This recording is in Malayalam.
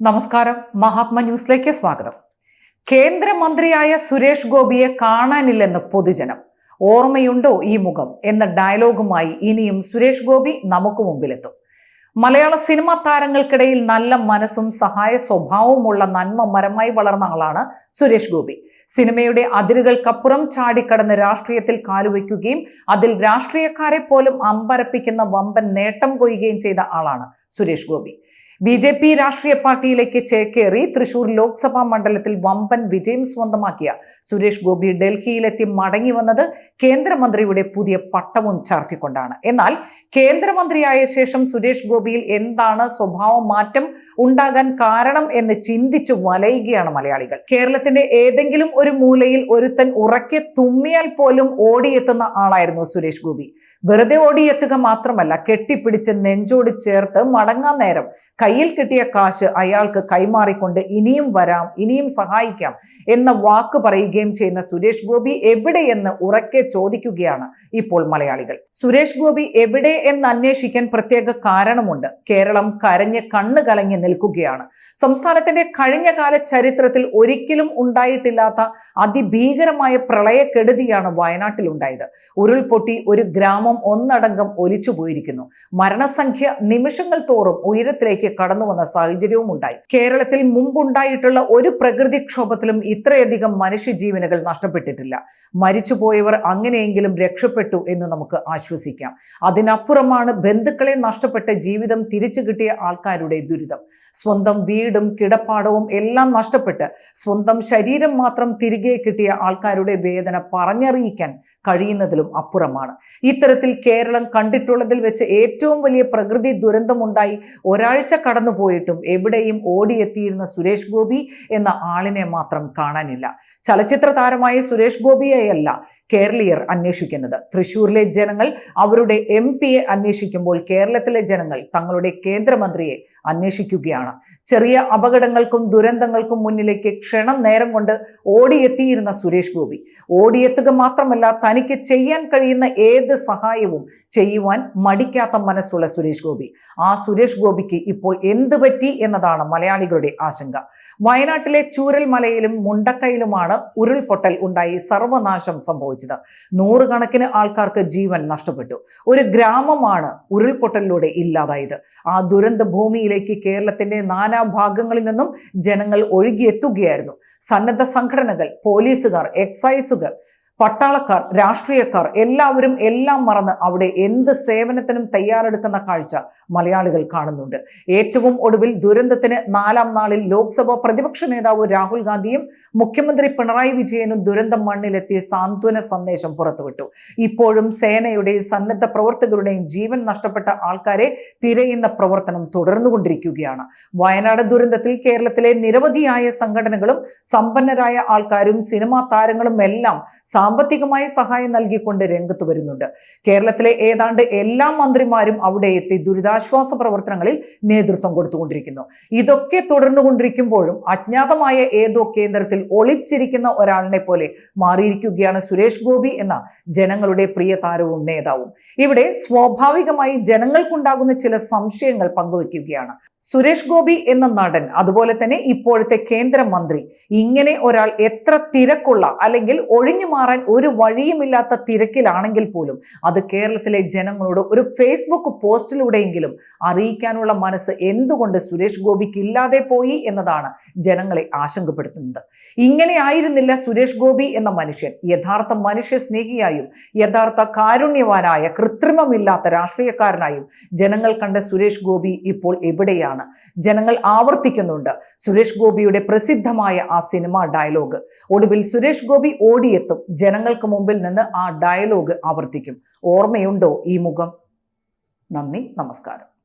നമസ്കാരം. മഹാത്മ ന്യൂസിലേക്ക് സ്വാഗതം. കേന്ദ്രമന്ത്രിയായ സുരേഷ് ഗോപിയെ കാണാനില്ലെന്ന് പൊതുജനം. ഓർമ്മയുണ്ടോ ഈ മുഖം എന്ന ഡയലോഗുമായി ഇനിയും സുരേഷ് ഗോപി നമുക്ക് മുമ്പിലെത്തും. മലയാള സിനിമാ താരങ്ങൾക്കിടയിൽ നല്ല മനസ്സും സഹായ സ്വഭാവവുമുള്ള നന്മ മരമായി വളർന്ന ആളാണ് സുരേഷ് ഗോപി. സിനിമയുടെ അതിരുകൾക്കപ്പുറം ചാടിക്കടന്ന് രാഷ്ട്രീയത്തിൽ കാലുവയ്ക്കുകയും അതിൽ രാഷ്ട്രീയക്കാരെ പോലും അമ്പരപ്പിക്കുന്ന വമ്പൻ നേട്ടം കൊയ്യുകയും ചെയ്ത ആളാണ് Suresh Gopi. B J P രാഷ്ട്രീയ പാർട്ടിയിലേക്ക് ചേക്കേറി തൃശൂർ ലോക്സഭാ മണ്ഡലത്തിൽ വമ്പൻ വിജയം സ്വന്തമാക്കിയ സുരേഷ് ഗോപി ഡൽഹിയിലെത്തി മടങ്ങി വന്നത് കേന്ദ്രമന്ത്രിയുടെ പുതിയ പട്ടവും ചാർത്തിക്കൊണ്ടാണ്. എന്നാൽ കേന്ദ്രമന്ത്രിയായ ശേഷം സുരേഷ് ഗോപിയിൽ എന്താണ് സ്വഭാവ മാറ്റം ഉണ്ടാകാൻ കാരണം എന്ന് ചിന്തിച്ചു വലയുകയാണ് മലയാളികൾ. കേരളത്തിന്റെ ഏതെങ്കിലും ഒരു മൂലയിൽ ഒരുത്തൻ ഉറക്കെ തുമ്മിയാൽ പോലും ഓടിയെത്തുന്ന ആളായിരുന്നു സുരേഷ് ഗോപി. വെറുതെ ഓടിയെത്തുക മാത്രമല്ല കെട്ടിപ്പിടിച്ച് നെഞ്ചോട് ചേർത്ത് മടങ്ങാൻ നേരം കയ്യിൽ കിട്ടിയ കാശ് അയാൾക്ക് കൈമാറിക്കൊണ്ട് ഇനിയും വരാം ഇനിയും സഹായിക്കാം എന്ന വാക്ക് പറയുകയും ചെയ്യുന്ന സുരേഷ് ഗോപി എവിടെയെന്ന് ഉറക്കെ ചോദിക്കുകയാണ് ഇപ്പോൾ മലയാളികൾ. സുരേഷ് ഗോപി എവിടെ എന്ന് അന്വേഷിക്കാൻ പ്രത്യേക കാരണമുണ്ട്. കേരളം കരഞ്ഞ് കണ്ണു കലങ്ങി നിൽക്കുകയാണ്. സംസ്ഥാനത്തിന്റെ കഴിഞ്ഞകാല ചരിത്രത്തിൽ ഒരിക്കലും ഉണ്ടായിട്ടില്ലാത്ത അതിഭീകരമായ പ്രളയക്കെടുതിയാണ് വയനാട്ടിലുണ്ടായത് ഉരുൾപൊട്ടി ഒരു ഗ്രാമം ഒന്നടങ്കം ഒലിച്ചു പോയിരിക്കുന്നു മരണസംഖ്യ നിമിഷങ്ങൾ തോറും ഉയരത്തിലേക്ക് കടന്നു വന്ന സാഹചര്യവും ഉണ്ടായി. കേരളത്തിൽ മുമ്പുണ്ടായിട്ടുള്ള ഒരു പ്രകൃതിക്ഷോഭത്തിലും ഇത്രയധികം മനുഷ്യജീവനുകൾ നഷ്ടപ്പെട്ടിട്ടില്ല. മരിച്ചുപോയവർ അങ്ങനെയെങ്കിലും രക്ഷപ്പെട്ടു എന്ന് നമുക്ക് ആശ്വസിക്കാം. അതിനപ്പുറമാണ് ബന്ധുക്കളെ നഷ്ടപ്പെട്ട ജീവിതം തിരിച്ചു കിട്ടിയ ആൾക്കാരുടെ ദുരിതം. സ്വന്തം വീടും കിടപ്പാടവും എല്ലാം നഷ്ടപ്പെട്ട് സ്വന്തം ശരീരം മാത്രം തിരികെ കിട്ടിയ ആൾക്കാരുടെ വേദന പറഞ്ഞറിയിക്കാൻ കഴിയുന്നതിലും അപ്പുറമാണ്. ഇത്തരത്തിൽ കേരളം കണ്ടിട്ടുള്ളതിൽ വെച്ച് ഏറ്റവും വലിയ പ്രകൃതി ദുരന്തമുണ്ടായി ഒരാഴ്ച കടന്നുപോയിട്ടും എവിടെയും ഓടിയെത്തിയിരുന്ന സുരേഷ് ഗോപി എന്ന ആളിനെ മാത്രം കാണാനില്ല. ചലച്ചിത്ര താരമായ സുരേഷ് ഗോപിയെയല്ല കേരളീയർ അന്വേഷിക്കുന്നത്. തൃശൂരിലെ ജനങ്ങൾ അവരുടെ എം പിയെ അന്വേഷിക്കുമ്പോൾ കേരളത്തിലെ ജനങ്ങൾ തങ്ങളുടെ കേന്ദ്രമന്ത്രിയെ അന്വേഷിക്കുകയാണ്. ചെറിയ അപകടങ്ങൾക്കും ദുരന്തങ്ങൾക്കും മുന്നിലേക്ക് ക്ഷണം നേരം കൊണ്ട് ഓടിയെത്തിയിരുന്ന സുരേഷ് ഗോപി. ഓടിയെത്തുക മാത്രമല്ല തനിക്ക് ചെയ്യാൻ കഴിയുന്ന ഏത് സഹായവും ചെയ്യുവാൻ മടിക്കാത്ത മനസ്സുള്ള സുരേഷ് ഗോപി. ആ സുരേഷ് ഗോപിക്ക് ഇപ്പോൾ എന്ത് പറ്റി എന്നതാണ് മലയാളികളുടെ ആശങ്ക. വയനാട്ടിലെ ചൂരൽ മലയിലും മുണ്ടക്കയിലുമാണ് ഉരുൾപൊട്ടൽ ഉണ്ടായി സർവനാശം സംഭവിച്ചത്. നൂറുകണക്കിന് ആൾക്കാർക്ക് ജീവൻ നഷ്ടപ്പെട്ടു. ഒരു ഗ്രാമമാണ് ഉരുൾപൊട്ടലിലൂടെ ഇല്ലാതായത്. ആ ദുരന്ത ഭൂമിയിലേക്ക് കേരളത്തിന്റെ നാനാ ഭാഗങ്ങളിൽ നിന്നും ജനങ്ങൾ ഒഴുകിയെത്തുകയായിരുന്നു. സന്നദ്ധ സംഘടനകൾ പോലീസുകാർ എക്സൈസുകൾ പട്ടാളക്കാർ രാഷ്ട്രീയക്കാർ എല്ലാവരും എല്ലാം മറന്ന് അവിടെ എന്ത് സേവനത്തിനും തയ്യാറെടുക്കുന്ന കാഴ്ച മലയാളികൾ കാണുന്നുണ്ട്. ഏറ്റവും ഒടുവിൽ ദുരന്തത്തിന് നാലാം നാളിൽ ലോക്സഭ പ്രതിപക്ഷ നേതാവ് രാഹുൽ ഗാന്ധിയും മുഖ്യമന്ത്രി പിണറായി വിജയനും ദുരന്തം മണ്ണിലെത്തിയ സാന്ത്വന സന്ദേശം പുറത്തുവിട്ടു. ഇപ്പോഴും സേനയുടെ സന്നദ്ധ പ്രവർത്തകരുടെയും ജീവൻ നഷ്ടപ്പെട്ട ആൾക്കാരെ തിരയുന്ന പ്രവർത്തനം തുടർന്നുകൊണ്ടിരിക്കുകയാണ്. വയനാട് ദുരന്തത്തിൽ കേരളത്തിലെ നിരവധിയായ സംഘടനകളും സമ്പന്നരായ ആൾക്കാരും സിനിമാ താരങ്ങളും എല്ലാം സാമ്പത്തികമായി സഹായം നൽകിക്കൊണ്ട് രംഗത്ത് വരുന്നുണ്ട്. കേരളത്തിലെ ഏതാണ്ട് എല്ലാ മന്ത്രിമാരും അവിടെ എത്തി ദുരിതാശ്വാസ പ്രവർത്തനങ്ങളിൽ നേതൃത്വം കൊടുത്തുകൊണ്ടിരിക്കുന്നു. ഇതൊക്കെ തുടർന്നുകൊണ്ടിരിക്കുമ്പോഴും അജ്ഞാതമായ ഏതോ കേന്ദ്രത്തിൽ ഒളിച്ചിരിക്കുന്ന ഒരാളിനെ പോലെ മാറിയിരിക്കുകയാണ് സുരേഷ് ഗോപി എന്ന ജനങ്ങളുടെ പ്രിയ താരവും നേതാവും. ഇവിടെ സ്വാഭാവികമായി ജനങ്ങൾക്കുണ്ടാകുന്ന ചില സംശയങ്ങൾ പങ്കുവയ്ക്കുകയാണ്. സുരേഷ് ഗോപി എന്ന നടൻ അതുപോലെ തന്നെ ഇപ്പോഴത്തെ കേന്ദ്രമന്ത്രി ഇങ്ങനെ ഒരാൾ എത്ര തിരക്കുള്ള അല്ലെങ്കിൽ ഒഴിഞ്ഞു മാറാൻ ഒരു വഴിയുമില്ലാത്ത തിരക്കിലാണെങ്കിൽ പോലും അത് കേരളത്തിലെ ജനങ്ങളോട് ഒരു ഫേസ്ബുക്ക് പോസ്റ്റിലൂടെയെങ്കിലും അറിയിക്കാനുള്ള മനസ്സ് എന്തുകൊണ്ട് സുരേഷ് ഗോപിക്ക് ഇല്ലാതെ പോയി എന്നതാണ് ജനങ്ങളെ ആശങ്കപ്പെടുത്തുന്നത്. ഇങ്ങനെ ആയിരുന്നില്ല സുരേഷ് ഗോപി എന്ന മനുഷ്യൻ. യഥാർത്ഥ മനുഷ്യ സ്നേഹിയായും യഥാർത്ഥ കാരുണ്യവാനായ കൃത്രിമമില്ലാത്ത രാഷ്ട്രീയക്കാരനായും ജനങ്ങൾ കണ്ട സുരേഷ് ഗോപി ഇപ്പോൾ എവിടെയാണ്? ജനങ്ങൾ ആവർത്തിക്കുന്നുണ്ട്. സുരേഷ് ഗോപിയുടെ പ്രസിദ്ധമായ ആ സിനിമ ഡയലോഗ്. ഒടുവിൽ സുരേഷ് ഗോപി ഓടിയെത്തും. ജനങ്ങൾക്ക് മുമ്പിൽ നിന്ന് ആ ഡയലോഗ് ആവർത്തിക്കും. ഓർമ്മയുണ്ടോ ഈ മുഖം? നന്ദി നമസ്കാരം.